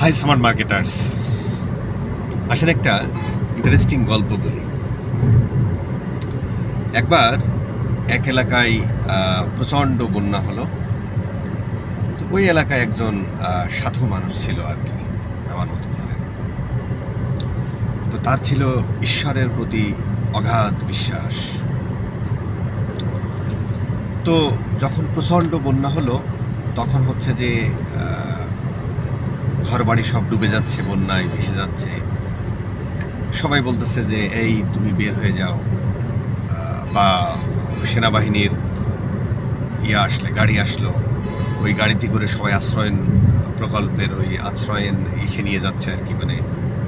High smart marketers আসলে একটা interesting গল্প বলি। একবার এক এলাকায় প্রচণ্ড বন্যা হলো। তো ওই এলাকায় একজন সাধু মানুষ ছিল আর কি আমার মতো ধরেন। তো তার ছিল ঈশ্বরের প্রতি অগাধ বিশ্বাস। তো যখন প্রচণ্ড বন্যা হলো, তখন হচ্ছে যে ঘর বাড়ি সব ডুবে যাচ্ছে, বন্যায় ভেসে যাচ্ছে। সবাই বলতেছে যে, এই, তুমি বের হয়ে যাও। বা সেনাবাহিনীর ইয়ে আসলে, গাড়ি আসলো। ওই গাড়িতে করে সবাই আশ্রয়ন প্রকল্পের ওই আশ্রয়ন এসে নিয়ে যাচ্ছে আর কি মানে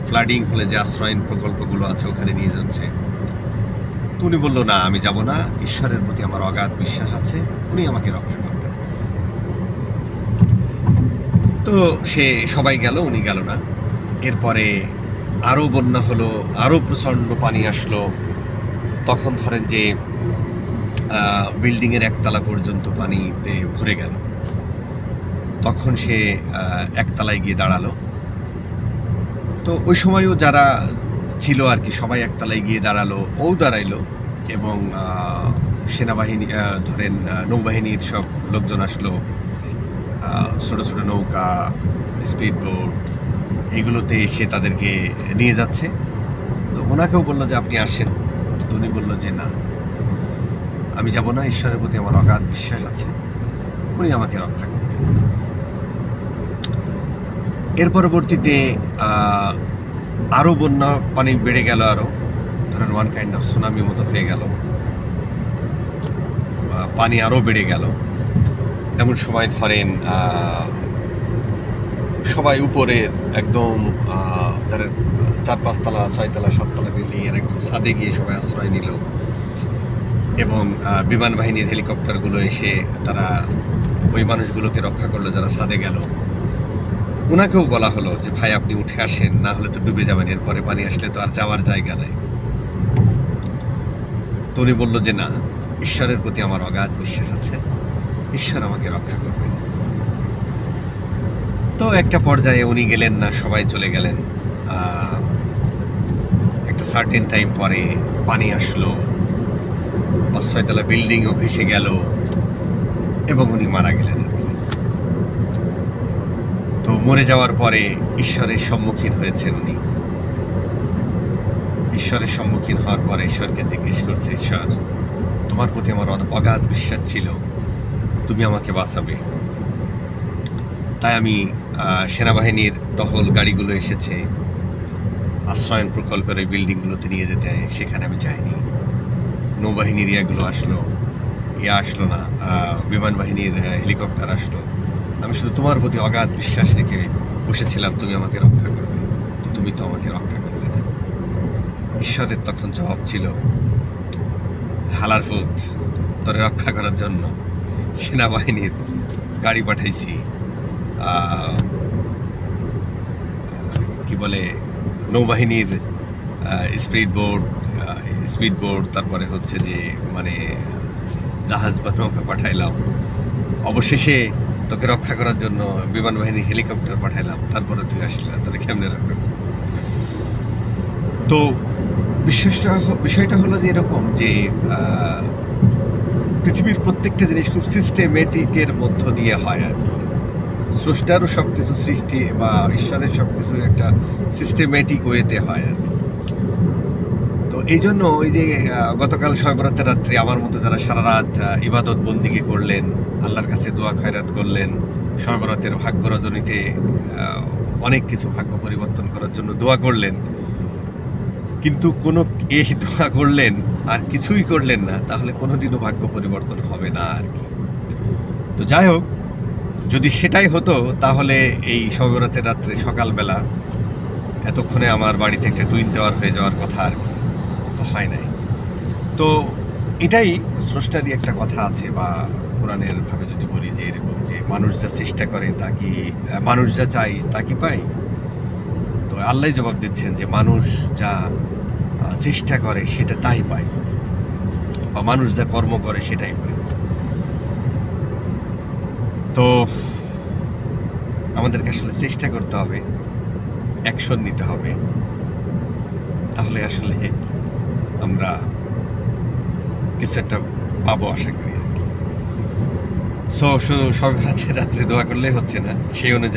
ফ্লাডিং হলে যে আশ্রয়ন প্রকল্পগুলো আছে ওখানে নিয়ে যাচ্ছে। তো উনি বলল, না, আমি যাব না। ঈশ্বরের প্রতি আমার অগাধ বিশ্বাস আছে। উনি আমাকে রক্ষা করবেন তো সে সবাই গেল, উনি গেল না। এরপরে আরও বন্যা হলো আরও প্রচণ্ড পানি আসলো। তখন ধরেন যে বিল্ডিংয়ের একতলা পর্যন্ত পানিতে ভরে গেল। তখন সে একতলায় গিয়ে দাঁড়াল। তো ওই সময়ও যারা ছিল আর কি, সবাই একতলায় গিয়ে দাঁড়াল, ও দাঁড়াইলো এবং সেনাবাহিনী ধরেন নৌবাহিনীর সব লোকজন আসলো। ছোট ছোট নৌকা স্পিড বোট এগুলোতে এসে তাদেরকে নিয়ে যাচ্ছে। তো ওনাকেও বলল যে আপনি আসেন। তো উনি বলল যে না। আমি যাব না, ঈশ্বরের প্রতি আমার অগাধ বিশ্বাস আছে। উনি আমাকে রক্ষা করবেন। এর পরবর্তীতে আরও বন্যা পানি বেড়ে গেল আরও ধরেন ওয়ান কাইন্ড অফ সুনামি মতো হয়ে গেল। পানি আরও বেড়ে গেল। এমন সময় ধরেন সবাই উপরের একদম ধরেন চার পাঁচতলা, ছয়তলা, সাততলা বিল্ডিং এর একদম ছাদে গিয়ে সবাই আশ্রয় নিল এবং বিমান বাহিনীর হেলিকপ্টারগুলো এসে তারা ওই মানুষগুলোকে রক্ষা করল যারা ছাদে গেল। ওনাকেও বলা হলো যে, ভাই, আপনি উঠে আসেন, না হলে তো ডুবে যাবেন, এরপরে পানি আসলে তো আর যাওয়ার জায়গা নেই। তো উনি বলল যে, না, ঈশ্বরের প্রতি আমার অগাধ বিশ্বাস আছে। ঈশ্বর আমাকে রক্ষা করবেন। তো একটা পর্যায়ে উনি গেলেন না, সবাই চলে গেলেন। একটা সার্টেন টাইম পরে পানি আসলো পাঁচ ছয়তলা বিল্ডিংও ভেসে গেল এবং উনি মারা গেলেন আর কি। তো মরে যাওয়ার পরে ঈশ্বরের সম্মুখীন হয়েছেন উনি। ঈশ্বরের সম্মুখীন হওয়ার পরে ঈশ্বরকে জিজ্ঞেস করছে, ঈশ্বর, তোমার প্রতি আমার অগাধ বিশ্বাস ছিল। তুমি আমাকে বাঁচাবে। তাই আমি সেনাবাহিনীর টহল গাড়িগুলো এসেছে। আশ্রয়ন প্রকল্পের ওই বিল্ডিংগুলোতে নিয়ে যেতে, সেখানে আমি যাইনি। নৌবাহিনীর ইয়াগুলো আসলো ইয়ে আসলো না বিমান বাহিনীর হেলিকপ্টার আসলো। আমি শুধু তোমার প্রতি অগাধ বিশ্বাস রেখে বসেছিলাম, তুমি আমাকে রক্ষা করবে। তুমি তো আমাকে রক্ষা করবে না। ঈশ্বরের তখন জবাব ছিল, হালার ফুত তোরে রক্ষা করার জন্য। সেনাবাহিনীর গাড়ি পাঠাইছি কি বলে, নৌবাহিনীর স্পিড বোর্ড স্পিড বোর্ড তারপরে হচ্ছে যে মানে জাহাজ বা নৌকা পাঠাইলাম অবশেষে তোকে রক্ষা করার জন্য বিমান বাহিনী হেলিকপ্টার পাঠাইলাম, তারপরে তুই আসলে তোকে কেমনে রক্ষা? তো, বিশ্বাসটা বিষয়টা হলো যে এরকম যে পৃথিবীর প্রত্যেকটা জিনিস খুব সিস্টেমেটিকের মধ্য দিয়ে হয় আর কি। স্রষ্টারও সব কিছু সৃষ্টি বা ঈশ্বরের সব কিছু একটা সিস্টেমেটিক ওয়েতে হয় আর কি। তো এই জন্য ওই যে গতকাল শয়বরাতের রাত্রি আমার মতো যারা সারা রাত ইবাদত বন্দিকে করলেন, আল্লাহর কাছে দোয়া খয়রাত করলেন শয়বরাতের ভাগ্য রজনীতে অনেক কিছু ভাগ্য পরিবর্তন করার জন্য দোয়া করলেন। কিন্তু কোনো এই দোয়া করলেন আর কিছুই করলেন না, তাহলে কোনোদিনও ভাগ্য পরিবর্তন হবে না আর কি। তো যাই হোক, যদি সেটাই হতো, তাহলে এই শবরাতের রাত্রে সকালবেলা এতক্ষণে আমার বাড়িতে একটা টুইন টাওয়ার হয়ে যাওয়ার কথা আর কি, তো হয় নাই। তো এটাই স্রষ্টারই একটা কথা আছে বা কোরআনের ভাবে যদি বলি যে এরকম যে মানুষ যা চেষ্টা করে, তা কি, মানুষ যা চাই তা কি পায়? তো আল্লাহ জবাব দিচ্ছেন যে মানুষ যা চেষ্টা করে, সেটা তাই পায়। বা মানুষ যা কর্ম করে, সেটাই পায়। তো, আমাদেরকে আসলে চেষ্টা করতে হবে অ্যাকশন নিতে হবে। তাহলে আসলে আমরা কিছু একটা পাবো আশা করি আর কি। সো সব রাত্রে রাত্রে দোয়া করলে হচ্ছে না, সেই অনুযায়ী